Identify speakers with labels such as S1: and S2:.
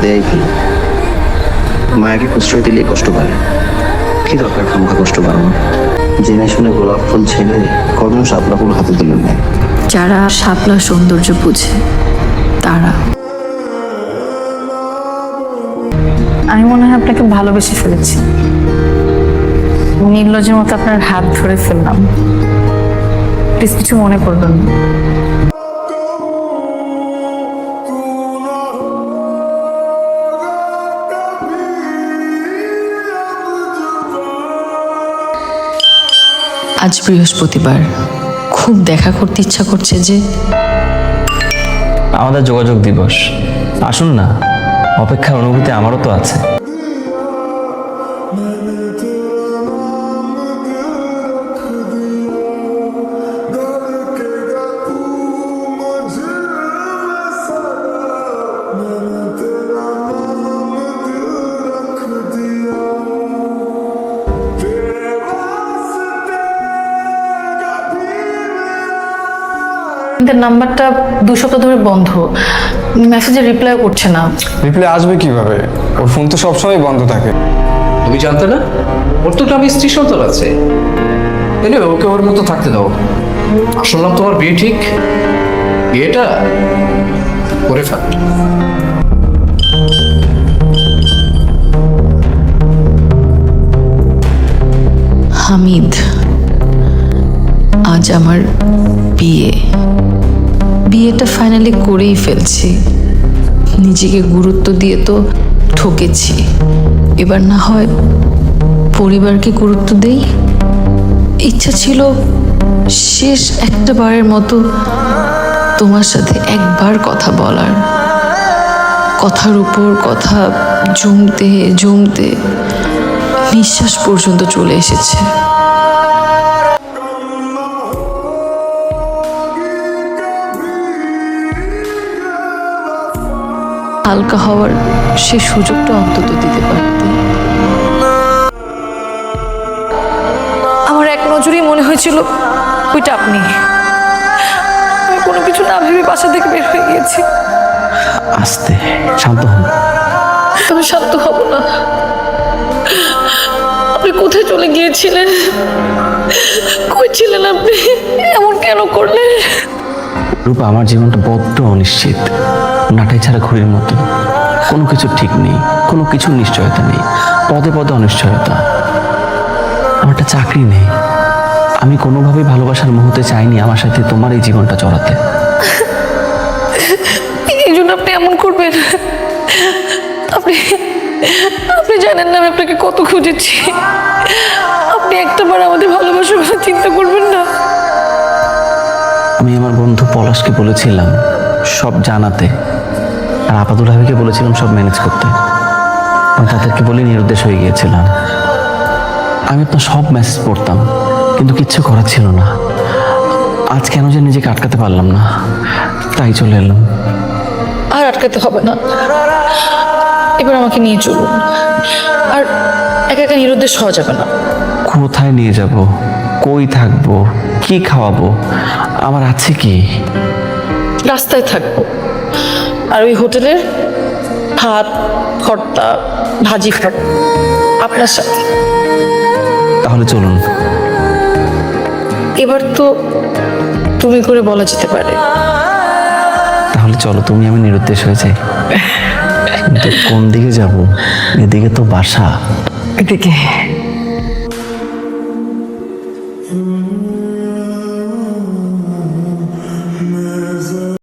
S1: কাঁদেই ফেলো মায়াকে প্রশ্রয় দিলেই কষ্ট পায়। কি দরকার খামখা কষ্ট বাড়ানো জেনে শুনে গোলাপ ফুল ছেড়ে কজন শাপলা ফুল হাতে তুলে নেয়।
S2: যারা শাপলা সৌন্দর্য বুঝে তারা।
S3: আমি মনে হয় আপনাকে ভালোবেসে ফেলেছি। নির্লজের মতো আপনার হাত ধরে ফেললাম। প্লিজ কিছু মনে করবেন না।
S2: আজ বৃহস্পতিবার। খুব দেখা করতে ইচ্ছা করছে যে
S4: আমাদের যোগাযোগ দিবস। আসুন না, অপেক্ষার অনুভূতি আমারও তো আছে।
S3: আপনাদের নাম্বারটা দু সপ্তাহ ধরে বন্ধ। মেসেজে রিপ্লাই করছে না।
S5: রিপ্লাই আসবে কীভাবে? ওর ফোন তো সবসময় বন্ধ থাকে।
S6: তুমি জানতে না? ওর তো গ্রামে স্ত্রী সন্তান আছে। এনে ওকে ওর মতো থাকতে দাও। শুনলাম তোমার বিয়ে ঠিক। বিয়েটা করে ফেল।
S2: হামিদ আজ আমার বিয়ে। বিয়েটা ফাইনালি করেই ফেলছি। নিজেকে গুরুত্ব দিয়ে তো ঠকেছি। এবার না হয় পরিবারকে গুরুত্ব দেই। ইচ্ছা ছিল শেষ একটা বারের মতো তোমার সাথে একবার কথা বলার। কথার উপর কথা জমতে জমতে নিঃশ্বাস পর্যন্ত চলে এসেছে। হালকা হওয়ার সে সুযোগটা অন্তত দিতে পারতে।
S3: আমার এক নজরেই মনে হয়েছিল ওইটা আপনি। আমি কোনো কিছু না ভেবে বাসা থেকে বের হয়ে গিয়েছি।
S4: আস্তে শান্ত হন।
S3: আমি শান্ত হব না। আপনি কোথায় চলে গিয়েছিলেন? কই ছিলেন আপনি? এমন কেন করলেন?
S4: রূপা, আমার জীবনটা বড্ড অনিশ্চিত। নাটাই ছাড়া ঘড়ির মতো। কোনো কিছু ঠিক নেই, কোনো কিছুর নিশ্চয়তা নেই, পদে পদে অনিশ্চয়তা। আমার একটা চাকরি নেই। আমি কোনোভাবেই ভালোবাসার মুহূর্তে চাইনি আমার সাথে তোমার এই জীবনটা চড়াতে।
S3: এই জন্য আপনি এমন করবেন? আপনি আপনি জানেন না আমি আপনাকে কত খুঁজেছি। আপনি একটাবার আমাদের ভালোবাসার কথা চিন্তা করবেন না।
S4: পলাশকে বলেছিলাম সব জানাতে। আর আপাদুল হাবিকে বলেছিলাম সব ম্যানেজ করতে। আমি তাদেরকে বলে নিরুদ্দেশ হয়ে গিয়েছিলাম। আমি আপনার সব মেসেজ পড়তাম কিন্তু কিচ্ছু করার ছিল না। আজ কেন যে নিজেকে আটকাতে পারলাম না? তাই চলে এলাম।
S3: আর আটকাতে হবে না। এবার আমাকে নিয়ে চলুন। আর একা একা নিরুদ্দেশ হওয়া যাবে না।
S4: কোথায় নিয়ে যাব? কই থাকব? কি খাওয়াবো? আমার আছে কি?
S3: রাস্তায় থাকব। আর ওই হোটেলের ভাত ভর্তা ভাজি খাব। আপনার সাথে।
S4: তাহলে চলুন।
S3: এবার তো তুমি করে বলা যেতে পারে।
S4: তাহলে চলো তুমি আমি নিরুদ্দেশ হয়ে যাই। কিন্তু কোন দিকে যাব? এদিকে তো বাসা।
S3: এদিকে।